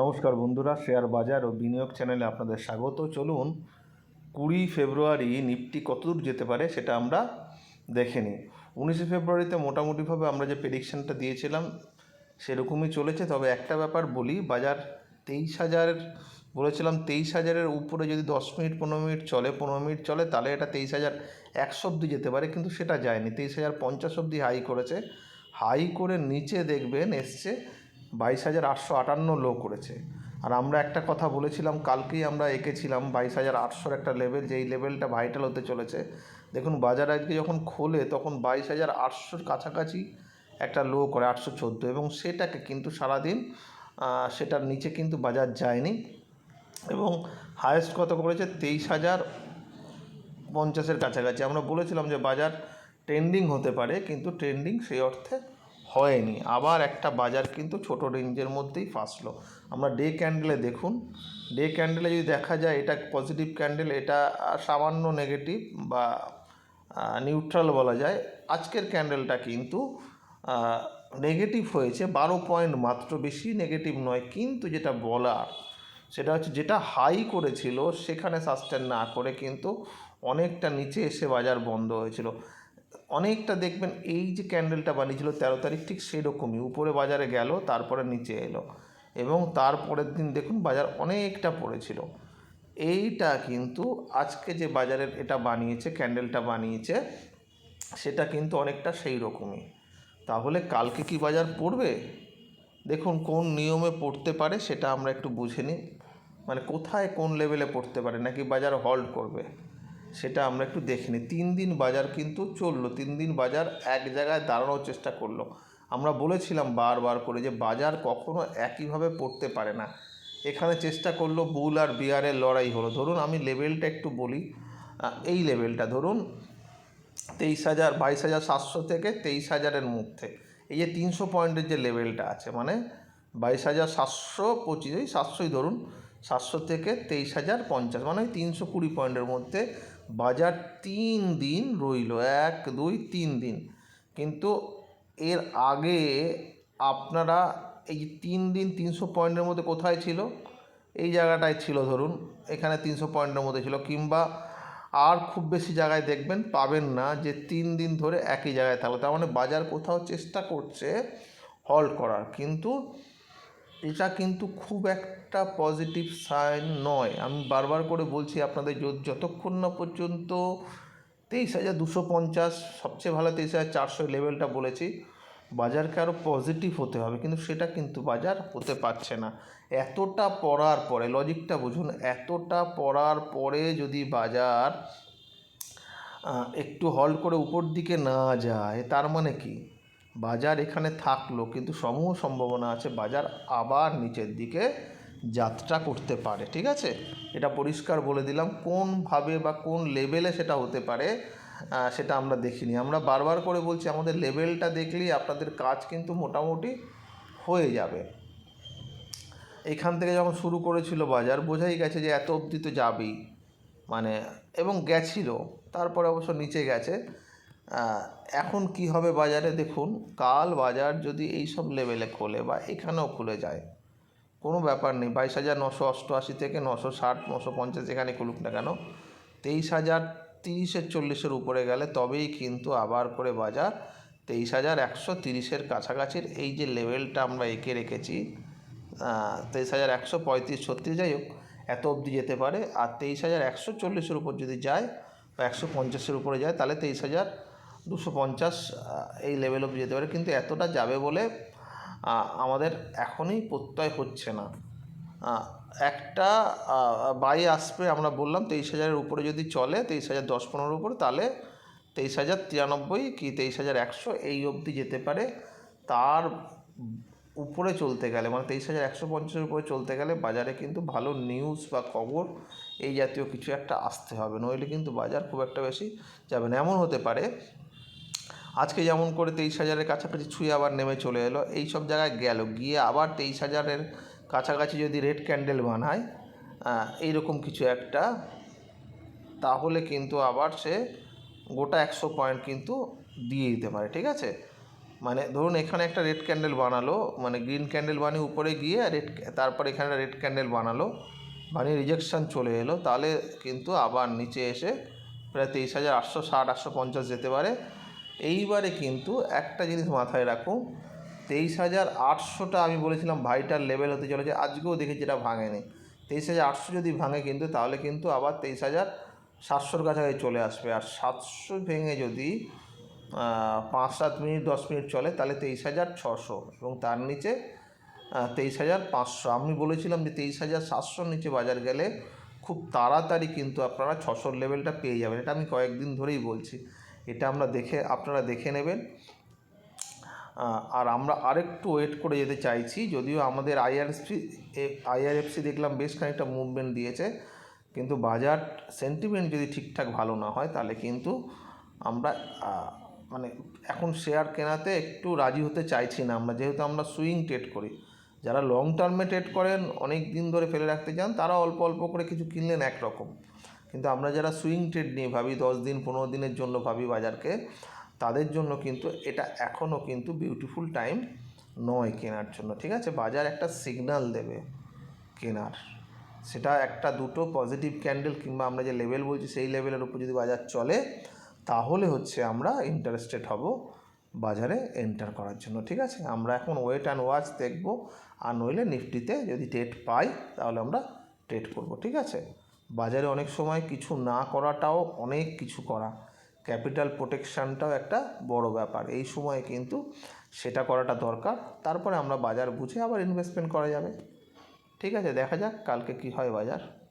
নমস্কার বন্ধুরা, শেয়ার বাজার ও বিনিয়োগ চ্যানেলে আপনাদের স্বাগত। চলুন, কুড়ি ফেব্রুয়ারি নিফটি কতদূর যেতে পারে সেটা আমরা দেখে নিই। উনিশে ফেব্রুয়ারিতে মোটামুটিভাবে আমরা যে প্রেডিকশানটা দিয়েছিলাম, সেরকমই চলেছে। তবে একটা ব্যাপার বলি, বাজার তেইশ হাজার, বলেছিলাম তেইশ হাজারের উপরে যদি দশ মিনিট, পনেরো মিনিট চলে, পনেরো মিনিট চলে, তাহলে এটা তেইশ হাজার একশো অব্দি যেতে পারে, কিন্তু সেটা যায়নি। তেইশ হাজার পঞ্চাশ অব্দি হাই করেছে। হাই করে নিচে দেখবেন, এসছে বাইশ হাজার আটশো আটান্ন লো করেছে। আর আমরা একটা কথা বলেছিলাম, কালকেই আমরা এঁকেছিলাম বাইশ হাজার আটশোর একটা লেভেল যেই লেভেলটা ভাইটাল হতে চলেছে। দেখুন, বাজার আজকে যখন খোলে, তখন বাইশ হাজার আটশোর কাছাকাছি একটা লো করে, আটশো চোদ্দ। এবং সেটাকে কিন্তু সারাদিন সেটার নিচে কিন্তু বাজার যায়নি। এবং হায়েস্ট কত করেছে? তেইশ হাজার পঞ্চাশের কাছাকাছি। আমরা বলেছিলাম যে বাজার ট্রেন্ডিং হতে পারে, কিন্তু ট্রেন্ডিং সেই অর্থে হয়নি। আবার একটা বাজার কিন্তু ছোট রেঞ্জের মধ্যেই ফাঁসলো। আমরা ডে ক্যান্ডেলে দেখুন ডে ক্যান্ডেলে যদি দেখা যায় এটা পজিটিভ ক্যান্ডেল এটা সামান্য নেগেটিভ বা নিউট্রাল বলা যায়। আজকের ক্যান্ডেলটা কিন্তু নেগেটিভ হয়েছে, বারো পয়েন্ট মাত্র বেশি নেগেটিভ নয়। কিন্তু যেটা বলার, সেটা হচ্ছে যেটা হাই করেছিল, সেখানে সাস্টেন না করে কিন্তু অনেকটা নিচে এসে বাজার বন্ধ হয়েছিল। অনেকটা দেখবেন এই যে ক্যান্ডেলটা বানিয়েছিল তেরো তারিখ, ঠিক সেই রকমই উপরে বাজারে গেল, তারপরে নিচে এলো। এবং তারপরের দিন দেখুন বাজার অনেকটা পড়েছিল। এইটা কিন্তু আজকে যে বাজারের এটা বানিয়েছে, ক্যান্ডেলটা বানিয়েছে, সেটা কিন্তু অনেকটা সেই রকমই। তাহলে কালকে কি বাজার পড়বে? দেখুন কোন নিয়মে পড়তে পারে সেটা আমরা একটু বুঝে নিই। মানে কোথায় কোন লেভেলে পড়তে পারে, নাকি বাজার হল্ড করবে? সেটা আমরা একটু দেখে নিই। তিন দিন বাজার কিন্তু চলল। তিন দিন বাজার এক জায়গায় দাঁড়ানোর চেষ্টা করল। আমরা বলেছিলাম বারবার করে যে বাজার কখনো একইভাবে পড়তে পারে না। এখানে চেষ্টা করল বুল আর বিয়ারের লড়াই হলো। ধরুন আমি লেভেলটা একটু বলি এই লেভেলটা ধরুন তেইশ হাজার, বাইশ হাজার, সাতশো থেকে তেইশ হাজারের মধ্যে। এই যে তিনশো পয়েন্টের যে লেভেলটা আছে মানে বাইশ হাজার, সাতশো, পঁচিশ সাতশোই ধরুন, সাতশো থেকে তেইশ হাজার, পঞ্চাশ মানে তিনশো কুড়ি পয়েন্টের মধ্যে বাজার তিন দিন রইল, এক, দুই, তিন দিন। কিন্তু এর আগে আপনারা এই তিন দিন তিনশো পয়েন্টের মধ্যে কোথায় ছিল? এই জায়গাটায় ছিল ধরুন, এখানে তিনশো পয়েন্টের মধ্যে ছিল। কিংবা আর খুব বেশি জায়গায় দেখবেন পাবেন না যে তিন দিন ধরে একই জায়গায় থাকল। তার মানে বাজার কোথাও চেষ্টা করছে হল্ড করার। কিন্তু এটা কিন্তু খুব একটা পজিটিভ সাইন নয়। আমি বারবার করে বলছি আপনাদের যতক্ষণ না পর্যন্ত তেইশ হাজার দুশো পঞ্চাশ, সবচেয়ে ভালো তেইশ হাজার চারশো লেভেলটা বলেছি, বাজারকে আরও পজিটিভ হতে হবে। কিন্তু সেটা কিন্তু বাজার হতে পারছে না। এতটা পড়ার পরে লজিকটা বুঝুন, এতটা পড়ার পরে যদি বাজার একটু হল্ড করে উপর দিকে না যায়, তার মানে কি? বাজার এখানে থাকল, কিন্তু সমূহ সম্ভাবনা আছে বাজার আবার নিচের দিকে যাত্রা করতে পারে, ঠিক আছে? এটা পরিষ্কার বলে দিলাম, কোনভাবে বা কোন লেভেলে সেটা হতে পারে সেটা আমরা দেখিনি। আমরা বারবার করে বলছি, আমাদের লেভেলটা দেখলেই আপনাদের কাজ কিন্তু মোটামুটি হয়ে যাবে। এখান থেকে যখন শুরু করেছিল বাজার, বোঝাই গেছে যে এত অবধি তো যাবেই মানে এবং গেছিল, তারপরে অবশ্য নিচে গেছে। এখন কি হবে বাজারে দেখুন, কাল বাজার যদি এই সব লেভেলে খোলে বা এখানেও খুলে যায়, কোনো ব্যাপার নেই। বাইশ হাজার নশো অষ্টআশি থেকে নশো ষাট, নশো পঞ্চাশ যেখানে খুলুক না কেন, তেইশ হাজার তিরিশের চল্লিশের উপরে গেলে তবেই কিন্তু আবার করে বাজার তেইশ হাজার একশো তিরিশের কাছাকাছির এই যে লেভেলটা আমরা এঁকে রেখেছি তেইশ হাজার একশো পঁয়ত্রিশ ছত্রিশ যাই হোক, এত অবধি যেতে পারে। আর তেইশ হাজার একশো চল্লিশের উপর যদি যায় বা একশো পঞ্চাশের উপরে যায়, তাহলে তেইশ হাজার দুশো পঞ্চাশ এই লেভেল অবধি যেতে পারে। কিন্তু এতটা যাবে বলে আমাদের এখনই প্রত্যয় হচ্ছে না। একটা বাই আসবে, আমরা বললাম তেইশ হাজারের উপরে যদি চলে, তেইশ হাজার দশ পনেরোর উপরে, তাহলে তেইশ হাজার তিরানব্বই কি তেইশ হাজার একশো এই অবধি যেতে পারে। তার উপরে চলতে গেলে মানে তেইশ হাজার একশো পঞ্চাশের উপরে চলতে গেলে বাজারে কিন্তু ভালো নিউজ বা খবর, এই জাতীয় কিছু একটা আসতে হবে। নইলে কিন্তু বাজার খুব একটা বেশি যাবে না। এমন হতে পারে আজকে যেমন করে তেইশ হাজারের কাছাকাছি ছুঁয়ে আবার নেমে চলে এলো, এই সব জায়গায় গেল। গিয়ে আবার তেইশ হাজারের কাছাকাছি যদি রেড ক্যান্ডেল বানায় এইরকম কিছু একটা, তাহলে কিন্তু আবার সে গোটা একশো পয়েন্ট কিন্তু দিয়ে দিতে পারে, ঠিক আছে? মানে ধরুন এখানে একটা রেড ক্যান্ডেল বানালো মানে গ্রিন ক্যান্ডেল বানিয়ে উপরে গিয়ে রেড, তারপর এখানে রেড ক্যান্ডেল বানালো, বানিয়ে রিজেকশান চলে এলো, তাহলে কিন্তু আবার নিচে এসে প্রায় তেইশ হাজার আটশো ষাট, আটশো পঞ্চাশ যেতে পারে। এইবারে কিন্তু একটা জিনিস মাথায় রাখুন তেইশ হাজার আটশোটা আমি বলেছিলাম ভাইটার লেভেল হতে চলেছে, আজকেও দেখেছি এটা ভাঙেনি। তেইশ হাজার আটশো যদি ভাঙে কিন্তু, তাহলে কিন্তু আবার তেইশ হাজার সাতশোর কাছাকাছি চলে আসবে। আর সাতশো ভেঙে যদি পাঁচ সাত মিনিট, দশ মিনিট চলে, তাহলে তেইশ হাজার ছশো এবং তার নিচে তেইশ হাজার পাঁচশো। আমি বলেছিলাম যে তেইশ হাজার সাতশোর নিচে বাজার গেলে খুব তাড়াতাড়ি কিন্তু আপনারা ছশোর লেভেলটা পেয়ে যাবেন। এটা আমি কয়েকদিন ধরেই বলছি। এটা আমরা দেখে, আপনারা দেখে নেবেন। আর আমরা আরেকটু ওয়েট করে যেতে চাইছি, যদিও আমাদের আইআরএফসি আইআরএফসি দেখলাম বেশ খানিকটা মুভমেন্ট দিয়েছে, কিন্তু বাজার সেন্টিমেন্ট যদি ঠিকঠাক ভালো না হয়, তাহলে কিন্তু আমরা মানে এখন শেয়ার কেনাতে একটু রাজি হতে চাইছি না। আমরা যেহেতু আমরা সুইং ট্রেড করি, যারা লং টার্মে ট্রেড করেন, অনেক দিন ধরে ফেলে রাখতে চান, তারা অল্প অল্প করে কিছু কিনলেন একরকম। কিন্তু আমরা যারা সুইং ট্রেড নিয়ে ভাবি, দশ দিন, পনেরো দিনের জন্য ভাবি বাজারকে, তাদের জন্য কিন্তু এটা এখনও কিন্তু বিউটিফুল টাইম নয় কেনার জন্য, ঠিক আছে? বাজার একটা সিগন্যাল দেবে কেনার। সেটা একটা দুটো পজিটিভ ক্যান্ডেল কিংবা আমরা যে লেভেল বলছি, সেই লেভেলের উপর যদি বাজার চলে, তাহলে হচ্ছে আমরা ইন্টারেস্টেড হব বাজারে এন্টার করার জন্য, ঠিক আছে? আমরা এখন ওয়েট অ্যান্ড ওয়াচ দেখব। আর নইলে নিফটিতে যদি ট্রেড পাই, তাহলে আমরা ট্রেড করব, ঠিক আছে? বাজারে অনেক সময় কিছু না করাটাও অনেক কিছু করা। ক্যাপিটাল প্রোটেকশানটাও একটা বড় ব্যাপার। এই সময়ে কিন্তু সেটা করাটা দরকার। তারপরে আমরা বাজার বুঝে আবার ইনভেস্টমেন্ট করা যাবে। ঠিক আছে, দেখা যাক কালকে কি হয় বাজার।